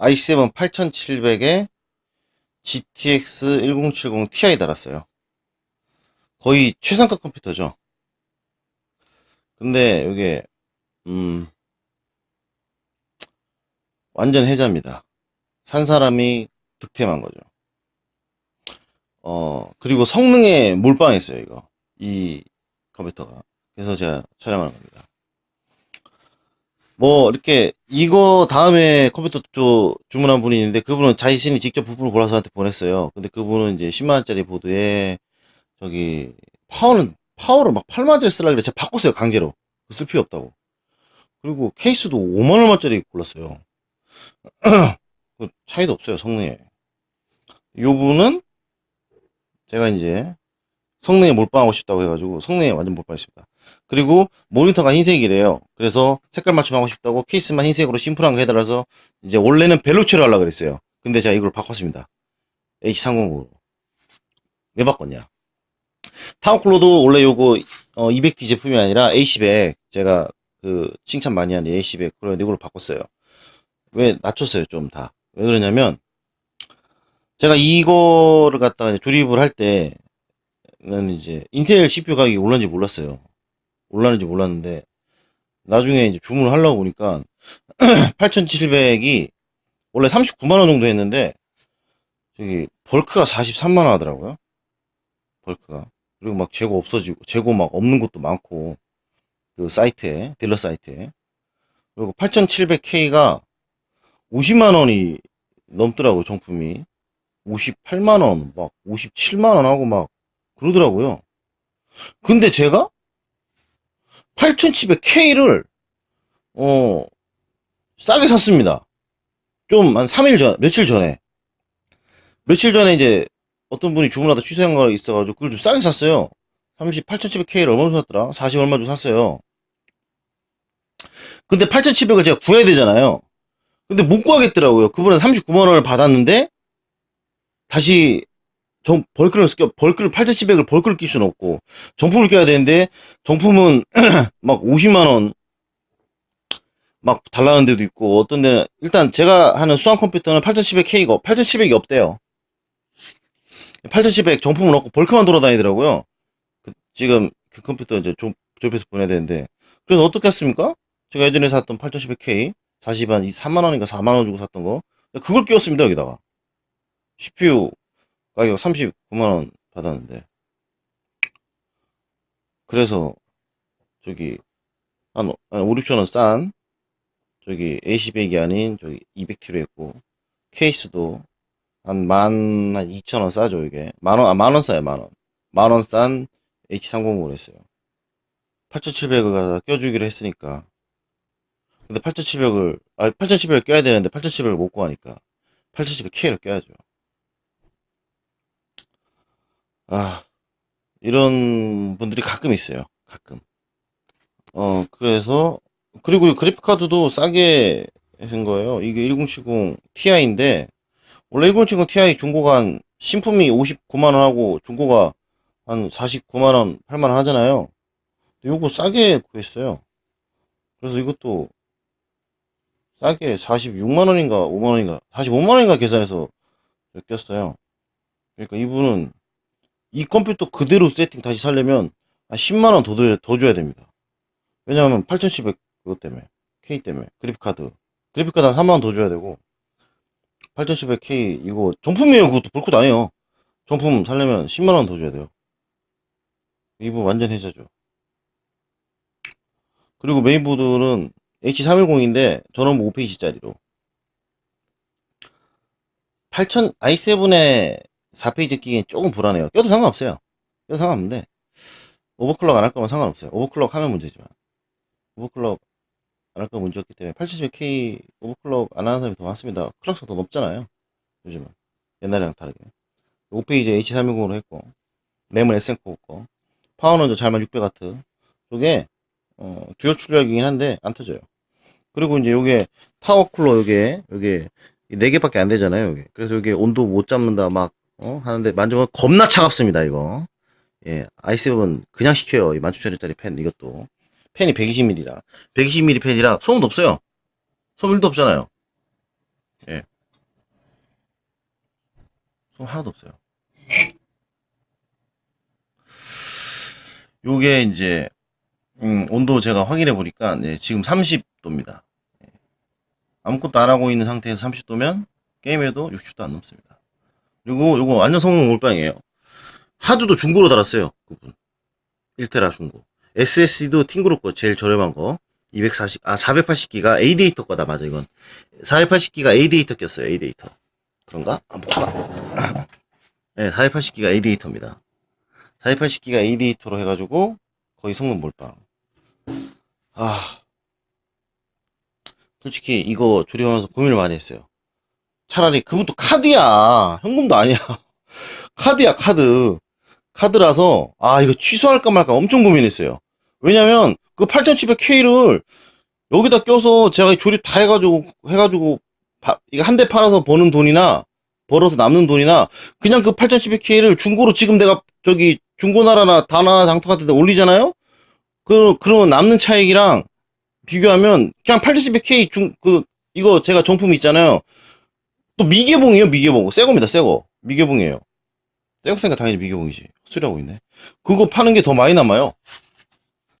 i7 8700에 GTX 1070 Ti 달았어요. 거의 최상급 컴퓨터죠. 근데 이게 음 완전 해자입니다. 산 사람이 득템한 거죠. 어 그리고 성능에 몰빵했어요 이거 이 컴퓨터가. 그래서 제가 촬영하는 겁니다. 뭐 이렇게 이거 다음에 컴퓨터 또 주문한 분이 있는데 그분은 자신이 직접 부품을 골라서 저한테 보냈어요. 근데 그분은 이제 10만원짜리 보드에 저기 파워는 파워를 막 8만원짜리 쓰려고 그래. 제가 바꿨어요 강제로. 쓸 필요 없다고. 그리고 케이스도 5만원짜리 골랐어요. 그 차이도 없어요 성능에. 요 분은 제가 이제 성능에 몰빵하고 싶다고 해가지고 성능에 완전 몰빵했습니다. 그리고 모니터가 흰색이래요. 그래서 색깔 맞춤하고 싶다고 케이스만 흰색으로 심플한 거 해달라서 이제 원래는 벨로치로 하려고 그랬어요. 근데 제가 이걸 바꿨습니다. H309로. 왜 바꿨냐? 타워클로도 원래 요거 200D 제품이 아니라 A100 제가 그 칭찬 많이 하는 A100 그래 이걸로 바꿨어요. 왜 낮췄어요 좀 다. 왜 그러냐면 제가 이거를 갖다가 조립을 할 때 는 이제 인텔 CPU 가격이 올랐는지 몰랐어요. 올랐는지 몰랐는데 나중에 이제 주문을 하려고 보니까 8700이 원래 39만 원 정도 했는데 저기 벌크가 43만 원 하더라고요. 벌크가. 그리고 막 재고 없어지고, 재고 막 없는 것도 많고, 그 사이트에, 딜러 사이트에. 그리고 8700K가 50만 원이 넘더라고요, 정품이. 58만 원, 막 57만 원 하고 막 그러더라고요. 근데 제가 8700K를, 어, 싸게 샀습니다. 좀 한 3일 전, 며칠 전에. 며칠 전에 이제 어떤 분이 주문하다 취소한 거 있어가지고 그걸 좀 싸게 샀어요. 38,700K를 얼마 주고 샀더라? 40 얼마 주고 샀어요. 근데 8,700을 제가 구해야 되잖아요. 근데 못 구하겠더라고요. 그분은 39만원을 받았는데 다시 정, 벌크를 껴, 벌크를 8,700을 벌크를 낄 수는 없고 정품을 껴야 되는데 정품은 막 50만원 막 달라는 데도 있고 어떤 데는 일단 제가 하는 수학 컴퓨터는 8700K가 8700이 없대요. 8700 정품을 넣고 벌크만 돌아다니더라고요. 그, 지금 그 컴퓨터 이제 조, 조립해서 보내야 되는데. 그래서 어떻게 했습니까? 제가 예전에 샀던 8700K 40한 3만원인가 4만원 주고 샀던 거. 그걸 끼웠습니다, 여기다가. CPU 가격 39만원 받았는데. 그래서, 저기, 한, 한 5, 6천원 싼, 저기, AC100이 아닌, 저기, 200T로 했고, 케이스도 한 만, 한 2천원 싸죠, 이게. 만원, 아, 만원 싸요, 만원. 만원 싼 H300을 했어요. 8700을 갖다 껴주기로 했으니까. 근데 8700을, 아, 8700을 껴야 되는데 8700을 못 구하니까. 8700K를 껴야죠. 아, 이런 분들이 가끔 있어요. 가끔. 어, 그래서, 그리고 그래픽카드도 싸게 한 거예요. 이게 1070 Ti인데, 원래 1070 Ti 중고가 한 신품이 59만원 하고 중고가 한 49만원, 8만원 하잖아요. 요거 싸게 구했어요. 그래서 이것도 싸게 46만원인가 5만원인가 45만원인가 계산해서 꼈어요. 그러니까 이분은 이 컴퓨터 그대로 세팅 다시 살려면 한 10만원 더, 더 줘야 됩니다. 왜냐하면 8700 그것 때문에 K 때문에 그래픽카드. 그래픽카드 한 3만원 더 줘야 되고 8700K 이거 정품이에요. 그것도 볼 것도 아니에요. 정품 살려면 10만원 더 줘야 돼요. 이거 완전 해자죠. 그리고 메인보드는 H310인데 전원부 5페이지짜리로. 8000 i7에 4페이지 끼기엔 조금 불안해요 껴도 상관없어요 껴도 상관없는데 오버클럭 안 할 거면 상관없어요 오버클럭 하면 문제지만 오버클럭 안 할거 문제 없기 때문에 8700K 오버클럭 안 하는 사람이 더 많습니다. 클럭수가 더 높잖아요. 요즘은. 옛날이랑 다르게. 5페이지 H360으로 했고, 램은 SN코 거, 파워는 잘만 600W. 저게, 어, 듀얼 출력이긴 한데, 안 터져요. 그리고 이제 요게, 타워 쿨러 요게, 요게, 4개밖에 안 되잖아요, 요게. 그래서 요게 온도 못 잡는다, 막, 어, 하는데, 만져보면 겁나 차갑습니다, 이거. 예, i7 그냥 시켜요. 이 11,000원짜리 팬, 이것도. 팬이 120mm라 120mm 팬이라 소음도 없어요 소음 1도 없잖아요 예. 손 하나도 없어요. 요게 이제 음, 온도 제가 확인해 보니까 네, 지금 30도입니다. 아무것도 안 하고 있는 상태에서 30도면 게임에도 60도 안 넘습니다. 그리고 요거 완전 성능 몰빵이에요. 하드도 중고로 달았어요. 그분. 1테라 중고. SSD도 팅그룹 거 제일 저렴한 거. 240, 아, 480기가 A데이터 거다, 맞아, 이건. 480기가 A데이터 꼈어요, A데이터. 그런가? 아, 뭐가? 네, 480기가 A데이터입니다. 480기가 A데이터로 해가지고, 거의 성능 몰빵. 아. 솔직히, 이거 조립하면서 고민을 많이 했어요. 차라리 그분도 카드야. 현금도 아니야. 카드야, 카드. 카드라서, 아, 이거 취소할까 말까 엄청 고민했어요. 왜냐면, 그 8700K를 여기다 껴서 제가 조립 다 해가지고, 해가지고, 바- 이거 한 대 팔아서 버는 돈이나, 벌어서 남는 돈이나, 그냥 그 8700K를 중고로 지금 내가 저기 중고나라나 다나 장터 같은 데 올리잖아요? 그, 그러면 남는 차익이랑 비교하면, 그냥 8700K 중, 그, 이거 제가 정품 있잖아요. 또 미개봉이에요, 미개봉. 새 겁니다, 새 거. 미개봉이에요. 새 거쓰니까 당연히 미개봉이지. 헛소리하고 있네. 그거 파는 게 더 많이 남아요.